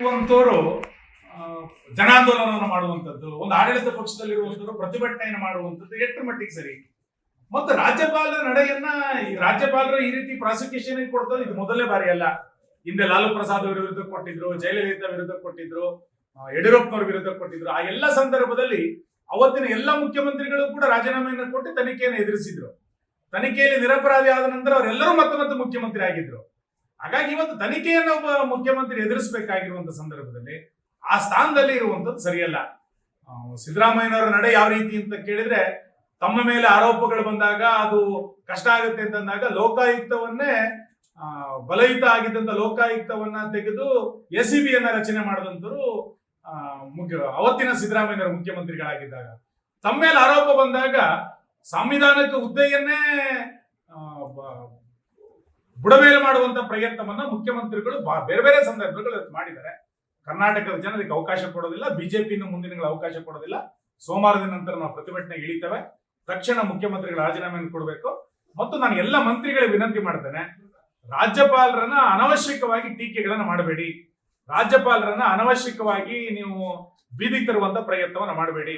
ಇರುವಂತವರು ಜನಾಂದೋಲನವನ್ನು ಮಾಡುವಂತದ್ದು ಒಂದು ಆಡಳಿತ ಪಕ್ಷದಲ್ಲಿರುವಂಥದ್ದು ಪ್ರತಿಭಟನೆಯನ್ನು ಮಾಡುವಂತದ್ದು ಎಷ್ಟು ಮಟ್ಟಿಗೆ ಸರಿ? ಮತ್ತು ರಾಜ್ಯಪಾಲರ ನಡೆಯನ್ನ ರಾಜ್ಯಪಾಲರು ಈ ರೀತಿ ಪ್ರಾಸಿಕ್ಯೂಷನ್ ಕೊಡ್ತಾರೆ ಇದು ಮೊದಲನೇ ಬಾರಿ ಅಲ್ಲ. ಹಿಂದೆ ಲಾಲು ಪ್ರಸಾದ್ ಅವರ ವಿರುದ್ಧ ಕೊಟ್ಟಿದ್ರು, ಜಯಲಲಿತಾ ವಿರುದ್ಧ ಕೊಟ್ಟಿದ್ರು ಯಡಿಯೂರಪ್ಪ ಯಡಿಯೂರಪ್ಪನವ್ರ ವಿರುದ್ಧ ಕೊಟ್ಟಿದ್ರು. ಆ ಎಲ್ಲ ಸಂದರ್ಭದಲ್ಲಿ ಅವತ್ತಿನ ಎಲ್ಲ ಮುಖ್ಯಮಂತ್ರಿಗಳು ಕೂಡ ರಾಜೀನಾಮೆಯನ್ನು ಕೊಟ್ಟು ತನಿಖೆಯನ್ನು ಎದುರಿಸಿದ್ರು. ತನಿಖೆಯಲ್ಲಿ ನಿರಪರಾಧಿ ಆದ ನಂತರ ಅವರೆಲ್ಲರೂ ಮತ್ತೆ ಮತ್ತೆ ಮುಖ್ಯಮಂತ್ರಿ ಆಗಿದ್ರು. ಹಾಗಾಗಿ ಇವತ್ತು ತನಿಖೆಯನ್ನು ಒಬ್ಬ ಮುಖ್ಯಮಂತ್ರಿ ಎದುರಿಸಬೇಕಾಗಿರುವಂತ ಸಂದರ್ಭದಲ್ಲಿ ಆ ಸ್ಥಾನದಲ್ಲಿ ಇರುವಂತದ್ದು ಸರಿಯಲ್ಲ. ಸಿದ್ದರಾಮಯ್ಯನವರ ನಡೆ ಯಾವ ರೀತಿ ಅಂತ ಕೇಳಿದ್ರೆ ತಮ್ಮ ಮೇಲೆ ಆರೋಪಗಳು ಬಂದಾಗ ಅದು ಕಷ್ಟ ಆಗುತ್ತೆ ಅಂತಂದಾಗ ಲೋಕಾಯುಕ್ತವನ್ನೇ ಬಲಯುತ ಆಗಿದ್ದಂತ ಲೋಕಾಯುಕ್ತವನ್ನ ತೆಗೆದು ಎಸ್ ಸಿ ಬಿಯನ್ನ ರಚನೆ ಮಾಡಿದಂತರು ಮುಖ್ಯ, ಅವತ್ತಿನ ಸಿದ್ದರಾಮಯ್ಯನವರು ಮುಖ್ಯಮಂತ್ರಿಗಳಾಗಿದ್ದಾಗ. ತಮ್ಮ ಮೇಲೆ ಆರೋಪ ಬಂದಾಗ ಸಂವಿಧಾನಕ್ಕೆ ಹುದ್ದೆಯನ್ನೇ ಬುಡಮೇಲೆ ಮಾಡುವಂತ ಪ್ರಯತ್ನವನ್ನ ಮುಖ್ಯಮಂತ್ರಿಗಳು ಬೇರೆ ಬೇರೆ ಸಂದರ್ಭಗಳು ಮಾಡಿದ್ದಾರೆ. ಕರ್ನಾಟಕದ ಜನರಿಗೆ ಅವಕಾಶ ಕೊಡೋದಿಲ್ಲ ಬಿಜೆಪಿಯನ್ನು ಮುಂದಿನ ಅವಕಾಶ ಕೊಡೋದಿಲ್ಲ. ಸೋಮವಾರದ ನಂತರ ನಾವು ಪ್ರತಿಭಟನೆ ಇಳಿತೇವೆ. ತಕ್ಷಣ ಮುಖ್ಯಮಂತ್ರಿಗಳ ರಾಜೀನಾಮೆಯನ್ನು ಕೊಡಬೇಕು. ಮತ್ತು ನಾನು ಎಲ್ಲ ಮಂತ್ರಿಗಳಿಗೆ ವಿನಂತಿ ಮಾಡ್ತೇನೆ, ರಾಜ್ಯಪಾಲರನ್ನ ಅನವಶ್ಯಕವಾಗಿ ಟೀಕೆಗಳನ್ನ ಮಾಡಬೇಡಿ. ರಾಜ್ಯಪಾಲರನ್ನ ಅನವಶ್ಯಕವಾಗಿ ನೀವು ಬೀದಿಗೆ ತರುವಂತ ಪ್ರಯತ್ನವನ್ನ ಮಾಡಬೇಡಿ.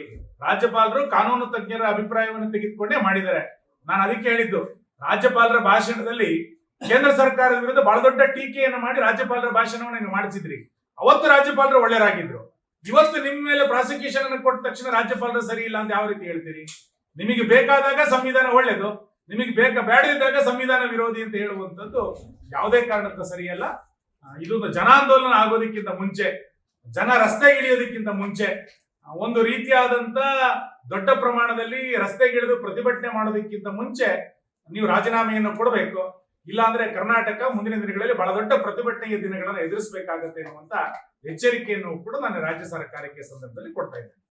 ರಾಜ್ಯಪಾಲರು ಕಾನೂನು ತಜ್ಞರ ಅಭಿಪ್ರಾಯವನ್ನು ತೆಗೆದುಕೊಂಡೇ ಮಾಡಿದ್ದಾರೆ. ನಾನು ಅದಕ್ಕೆ ಹೇಳಿದ್ದು, ರಾಜ್ಯಪಾಲರ ಭಾಷಣದಲ್ಲಿ ಕೇಂದ್ರ ಸರ್ಕಾರದ ವಿರುದ್ಧ ಬಹಳ ದೊಡ್ಡ ಟೀಕೆಯನ್ನು ಮಾಡಿ ರಾಜ್ಯಪಾಲರ ಭಾಷಣವನ್ನು ನೀವು ಮಾಡಿಸಿದ್ರಿ. ಅವತ್ತು ರಾಜ್ಯಪಾಲರು ಒಳ್ಳೆಯರಾಗಿದ್ರು. ಇವತ್ತು ನಿಮ್ಮ ಮೇಲೆ ಪ್ರಾಸಿಕ್ಯೂಷನ್ ಅನ್ನು ಕೊಟ್ಟ ತಕ್ಷಣ ರಾಜ್ಯಪಾಲರು ಸರಿ ಇಲ್ಲ ಅಂತ ಯಾವ ರೀತಿ ಹೇಳ್ತೀರಿ? ನಿಮಗೆ ಬೇಕಾದಾಗ ಸಂವಿಧಾನ ಒಳ್ಳೇದು ನಿಮಗೆ ಬೇಕ ಬೇಡದಿದ್ದಾಗ ಸಂವಿಧಾನ ವಿರೋಧಿ ಅಂತ ಹೇಳುವಂಥದ್ದು ಯಾವುದೇ ಕಾರಣಕ್ಕೂ ಸರಿಯಲ್ಲ. ಇದು ಇದೊಂದು ಜನಾಂದೋಲನ ಆಗೋದಕ್ಕಿಂತ ಮುಂಚೆ, ಜನ ರಸ್ತೆ ಇಳಿಯೋದಕ್ಕಿಂತ ಮುಂಚೆ ಒಂದು ರೀತಿಯಾದಂತ ದೊಡ್ಡ ಪ್ರಮಾಣದಲ್ಲಿ ರಸ್ತೆಗಿಳಿದು ಪ್ರತಿಭಟನೆ ಮಾಡೋದಕ್ಕಿಂತ ಮುಂಚೆ ನೀವು ರಾಜೀನಾಮೆಯನ್ನು ಕೊಡಬೇಕು. ಇಲ್ಲಾಂದ್ರೆ ಕರ್ನಾಟಕ ಮುಂದಿನ ದಿನಗಳಲ್ಲಿ ಬಹಳ ದೊಡ್ಡ ಪ್ರತಿಭಟನೆಯ ದಿನಗಳನ್ನು ಎದುರಿಸಬೇಕಾಗತ್ತೆ ಅನ್ನುವಂತ ಎಚ್ಚರಿಕೆಯನ್ನು ಕೂಡ ನಾನು ರಾಜ್ಯ ಸರ್ಕಾರಕ್ಕೆ ಸಂದರ್ಭದಲ್ಲಿ ಕೊಡ್ತಾ ಇದ್ದೇನೆ.